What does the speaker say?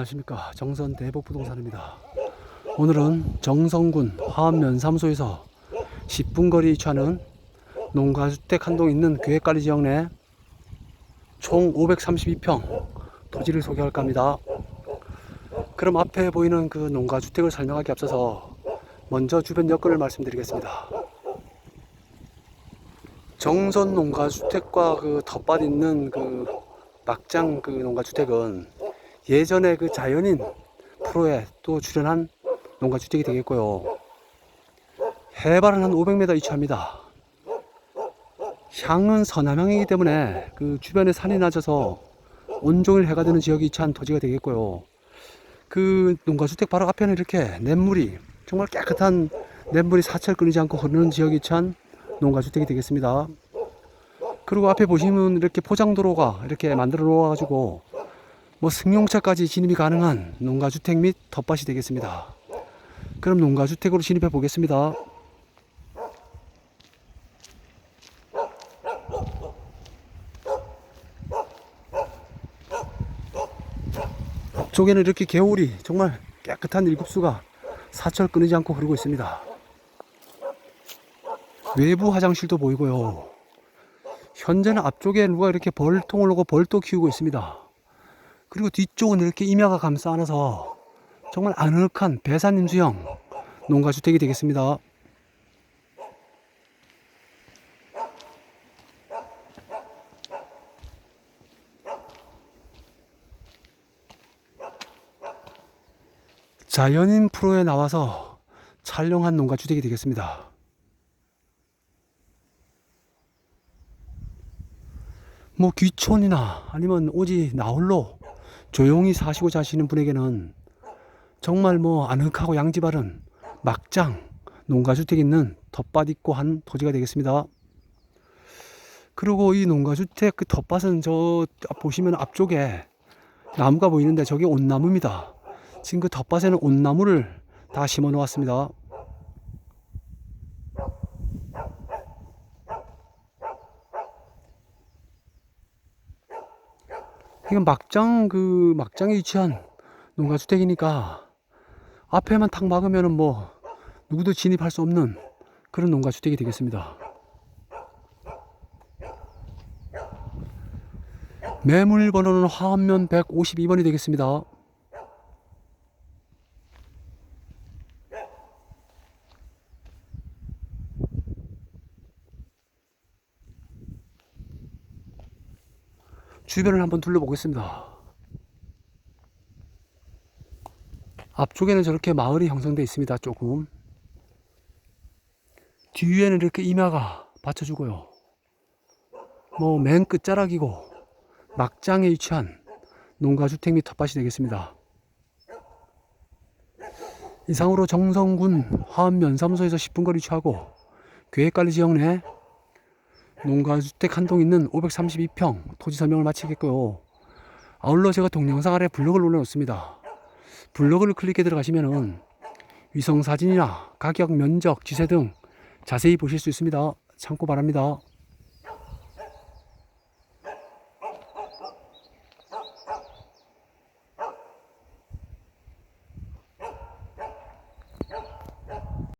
안녕하십니까. 정선 대복부동산입니다. 오늘은 정성군 화합면삼소에서 10분 거리 위치하는 농가주택 한 동 있는 계획관리 지역 내 총 532평 토지를 소개할까 합니다. 그럼 앞에 보이는 그 농가주택을 설명하기 앞서서 먼저 주변 여건을 말씀드리겠습니다. 정선 농가주택과 그 덧밭 있는 그 막장 그 농가주택은 예전에 그 자연인 프로에 또 출연한 농가 주택이 되겠고요. 해발은 한 500m 위치합니다. 향은 서남향이기 때문에 그 주변에 산이 낮아서 온종일 해가 되는 지역이 위치한 토지가 되겠고요. 그 농가주택 바로 앞에는 이렇게 냇물이 정말 깨끗한 냇물이 사철 끊이지 않고 흐르는 지역이 위치한 농가주택이 되겠습니다. 그리고 앞에 보시면 이렇게 포장도로가 이렇게 만들어 놓아가지고 뭐 승용차까지 진입이 가능한 농가주택 및 텃밭이 되겠습니다. 그럼 농가주택으로 진입해 보겠습니다. 쪽에는 이렇게 개울이 정말 깨끗한 일급수가 사철 끊이지 않고 흐르고 있습니다. 외부 화장실도 보이고요. 현재는 앞쪽에 누가 이렇게 벌통을 놓고 벌도 키우고 있습니다. 그리고 뒤쪽은 이렇게 임야가 감싸 안아서 정말 아늑한 배산임수형 농가주택이 되겠습니다. 자연인 프로에 나와서 촬영한 농가주택이 되겠습니다. 뭐 귀촌이나 아니면 오지 나홀로 조용히 사시고 자시는 분에게는 정말 뭐 아늑하고 양지 바른 막장 농가주택 있는 텃밭 있고 한 토지가 되겠습니다. 그리고 이 농가주택 그 텃밭은 저 보시면 앞쪽에 나무가 보이는데 저게 온나무입니다. 지금 그 텃밭에는 온나무를 다 심어 놓았습니다. 이건 막장 그 막장에 위치한 농가주택이니까 앞에만 탁 막으면은 뭐 누구도 진입할 수 없는 그런 농가주택이 되겠습니다. 매물 번호는 화합면 152번이 되겠습니다. 주변을 한번 둘러보겠습니다. 앞쪽에는 저렇게 마을이 형성되어 있습니다. 조금. 뒤에는 이렇게 임야가 받쳐주고요. 뭐 맨 끝자락이고 막장에 위치한 농가주택 및 텃밭이 되겠습니다. 이상으로 정성군 화암면사무소에서 10분 거리 위치하고 계획관리 지역 내 농가주택 한 동 있는 532평 토지 설명을 마치겠고요. 아울러 제가 동영상 아래 블로그를 올려놓습니다. 블로그를 클릭해 들어가시면은 위성 사진이나 가격, 면적, 지세 등 자세히 보실 수 있습니다. 참고 바랍니다.